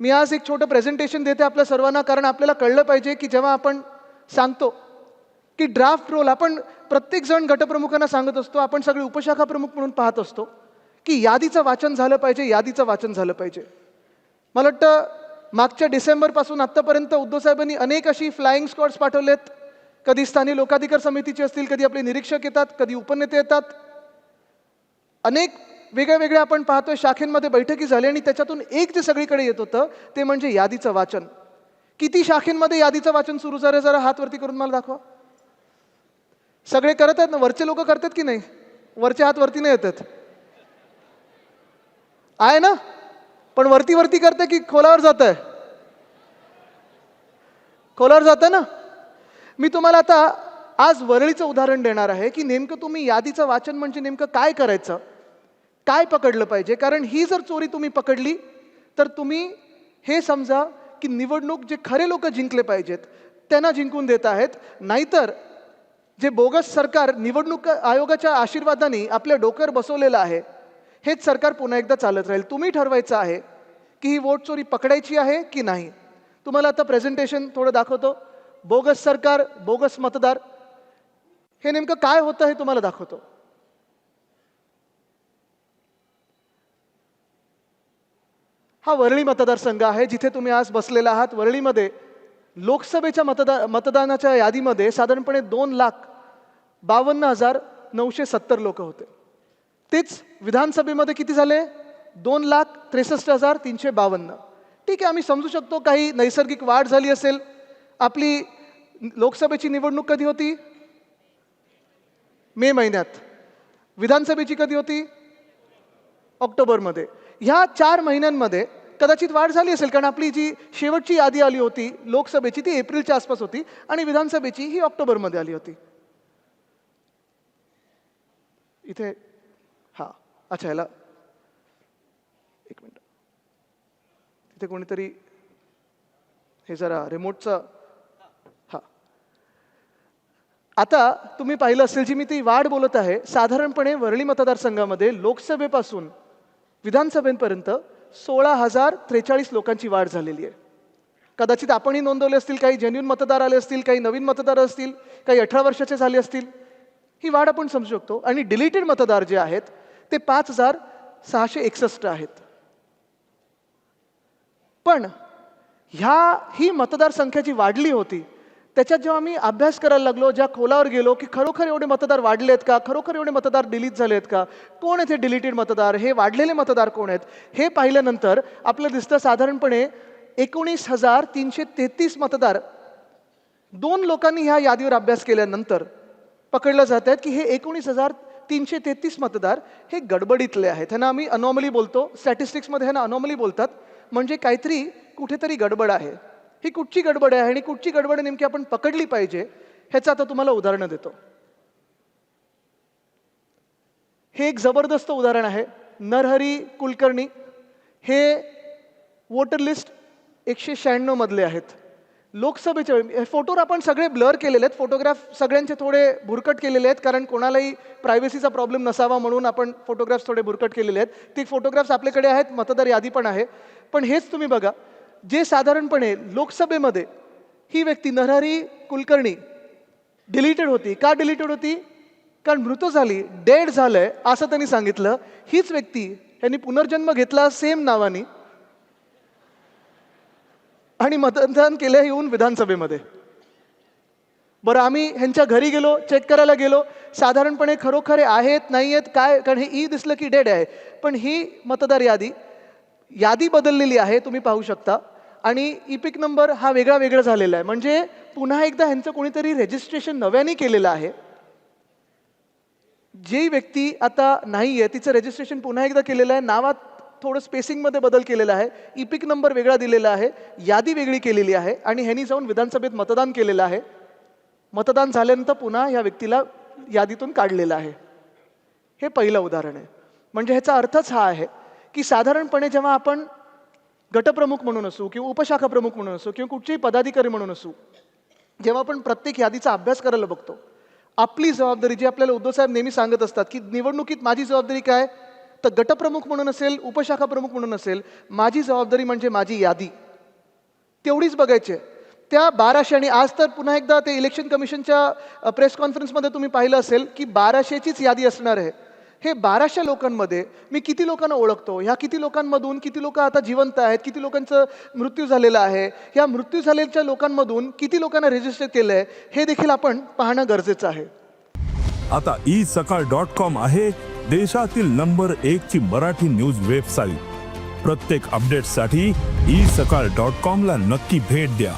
मी आज एक छोटं प्रेझेंटेशन देते आपल्या सर्वांना कारण आपल्याला कळलं पाहिजे की जेव्हा आपण सांगतो की ड्राफ्ट रोल आपण प्रत्येकजण गटप्रमुखांना सांगत असतो आपण सगळे उपशाखा प्रमुख म्हणून पाहत असतो की यादीचं वाचन झालं पाहिजे यादीचं वाचन झालं पाहिजे. मला वाटतं मागच्या डिसेंबरपासून आत्तापर्यंत उद्धवसाहेबांनी अनेक अशी फ्लाईंग स्क्वॉड्स पाठवलेत. कधी स्थानिक लोकाधिकार समितीचे असतील कधी आपले निरीक्षक येतात कधी उपनेते येतात. अनेक वेगळ्या वेगळ्या आपण पाहतोय शाखेंमध्ये बैठकी झाली आणि त्याच्यातून एक जे सगळीकडे येत होतं ते म्हणजे यादीचं वाचन. किती शाखेंमध्ये यादीचं वाचन सुरू झालं जरा हात वरती करून मला दाखवा. सगळे करत आहेत ना? वरचे लोक करतात की नाही? वरचे हात वरती नाही येतात. आहे ना? पण वरती वरती करते की खोलावर जात आहे खोलावर जात ना? मी तुम्हाला आता आज वरळीचं उदाहरण देणार आहे की नेमकं तुम्ही यादीचं वाचन म्हणजे नेमकं काय करायचं? काय पकडलं पाहिजे? कारण ही जर चोरी तुम्ही पकडली तर तुम्ही हे समजा की निवडणूक जे खरे लोक जिंकले पाहिजेत त्यांना जिंकून देत आहेत. नाहीतर जे बोगस सरकार निवडणूक आयोगाच्या आशीर्वादाने आपल्या डोक्यावर बसवलेलं आहे हेच सरकार पुन्हा एकदा चालत राहील. तुम्ही ठरवायचं आहे की ही वोट चोरी पकडायची आहे की नाही? तुम्हाला आता प्रेझेंटेशन थोडं दाखवतो. बोगस सरकार बोगस मतदार हे नेमकं काय होतं हे तुम्हाला दाखवतो. हा वरळी मतदारसंघ आहे जिथे तुम्ही आज बसलेला आहात. वरळीमध्ये लोकसभेच्या मतदा मतदानाच्या यादीमध्ये साधारणपणे दोन लाख बावन्न हजार नऊशे सत्तर लोक होते. तेच विधानसभेमध्ये किती झाले? दोन लाख त्रेसष्ट हजार तीनशे बावन्न. ठीक आहे आम्ही समजू शकतो काही नैसर्गिक वाढ झाली असेल. आपली लोकसभेची निवडणूक कधी होती? मे महिन्यात. विधानसभेची कधी होती? ऑक्टोबरमध्ये. ह्या चार महिन्यांमध्ये कदाचित वाढ झाली असेल कारण आपली जी शेवटची यादी आली होती लोकसभेची ती एप्रिलच्या आसपास होती आणि विधानसभेची ही ऑक्टोबरमध्ये आली होती. इथे हा अच्छा ह्याला एक मिनिट. तिथे कोणीतरी हे जरा रिमोटचं हा. आता तुम्ही पाहिलं असेल जी मी ती वाढ बोलत आहे साधारणपणे वरळी मतदारसंघामध्ये लोकसभेपासून विधानसभेपर्यंत सोळा हजार त्रेचाळीस लोकांची वाढ झालेली आहे. कदाचित आपणही नोंदवले असतील काही जेन्युन मतदार आले असतील काही नवीन मतदार असतील काही अठरा वर्षाचे झाले असतील ही वाढ आपण समजू शकतो. आणि डिलीटेड मतदार जे आहेत ते पाच हजार सहाशे एकसष्ट आहेत. पण ह्या ही मतदारसंख्या जी वाढली होती त्याच्यात जेव्हा मी अभ्यास करायला लागलो ज्या खोलावर गेलो की खरोखर एवढे मतदार वाढले आहेत का? खरोखर एवढे मतदार डिलीट झाले आहेत का? कोण आहेत हे डिलीटेड मतदार? हे वाढलेले मतदार कोण आहेत? हे पाहिल्यानंतर आपलं दिसतं साधारणपणे एकोणीस हजार तीनशे तेहतीस मतदार दोन लोकांनी ह्या यादीवर अभ्यास केल्यानंतर पकडलं जात आहेत की हे एकोणीस हजार तीनशे तेहतीस मतदार हे गडबडीतले आहेत. ह्यांना आम्ही अनॉमली बोलतो. स्टॅटिस्टिक्समध्ये ह्यांना अनॉमली बोलतात. म्हणजे काहीतरी कुठेतरी गडबड आहे. ही कुठची गडबड आहे आणि कुठची गडबड नेमकी आपण पकडली पाहिजे ह्याचं आता तुम्हाला उदाहरणं देतो. हे एक जबरदस्त उदाहरण आहे नरहरी कुलकर्णी. हे वोटर लिस्ट एकशे शहाण्णव मधले आहेत. लोकसभेच्या वेळी हे फोटोवर आपण सगळे ब्लर केलेले आहेत फोटोग्राफ सगळ्यांचे थोडे भुरकट केलेले आहेत कारण कोणालाही प्रायव्हसीचा प्रॉब्लेम नसावा म्हणून आपण फोटोग्राफ्स थोडे भुरकट केलेले आहेत. ते फोटोग्राफ्स आपल्याकडे आहेत मतदार यादी पण आहे. पण हेच तुम्ही बघा जे साधारणपणे लोकसभेमध्ये ही व्यक्ती नरहरी कुलकर्णी डिलीटेड होती. का डिलीटेड होती? कारण मृत झाली डेड झालंय असं त्यांनी सांगितलं. हीच व्यक्ती यांनी पुनर्जन्म घेतला सेम नावानी. आणि मतदान केलं येऊन विधानसभेमध्ये. बरं आम्ही ह्यांच्या घरी गेलो चेक करायला गेलो. साधारणपणे खरोखर आहेत नाही आहेत काय? कारण हे ई दिसलं की डेड आहे. पण ही मतदार यादी यादी बदललेली आहे तुम्ही पाहू शकता. आणि इपिक नंबर हा वेगळा वेगळा झालेला आहे. म्हणजे पुन्हा एकदा ह्यांचं कोणीतरी रेजिस्ट्रेशन नव्याने केलेलं आहे. जी व्यक्ती आता नाही आहे तिचं रजिस्ट्रेशन पुन्हा एकदा केलेलं आहे. नावात थोडं स्पेसिंगमध्ये बदल केलेला आहे. इपिक नंबर वेगळा दिलेला आहे. यादी वेगळी केलेली आहे. आणि ह्यांनी जाऊन विधानसभेत मतदान केलेलं आहे. मतदान झाल्यानंतर पुन्हा या व्यक्तीला यादीतून काढलेलं आहे. हे पहिलं उदाहरण आहे. म्हणजे ह्याचा अर्थच हा आहे. की साधारणपणे जेव्हा आपण गटप्रमुख म्हणून असू किंवा उपशाखा प्रमुख म्हणून असू किंवा कुठचेही पदाधिकारी म्हणून असू जेव्हा आपण प्रत्येक यादीचा अभ्यास करायला बघतो आपली जबाबदारी जी आपल्याला उद्धव साहेब नेहमी सांगत असतात की निवडणुकीत माझी जबाबदारी काय? तर गटप्रमुख म्हणून असेल उपशाखा प्रमुख म्हणून असेल माझी जबाबदारी म्हणजे माझी यादी. तेवढीच बघायची आहे. त्या बाराशे आणि आज तर पुन्हा एकदा ते इलेक्शन कमिशनच्या प्रेस कॉन्फरन्समध्ये तुम्ही पाहिलं असेल की बाराशेचीच यादी असणार आहे. हे बाराशे लोकांमध्ये मी किती लोकांना ओळखतो? ह्या किती लोकांमधून किती लोक आता जिवंत आहेत? किती लोकांचं मृत्यू झालेला आहे? ह्या मृत्यू झालेल्या लोकांमधून किती लोकांना रजिस्टर केलं आहे हे देखील आपण पाहणं गरजेचं आहे. आता ई सकाळ डॉट कॉम आहे देशातील नंबर एक ची मराठी न्यूज वेबसाईट. प्रत्येक अपडेटसाठी ई सकाळ डॉट कॉम ला नक्की भेट द्या.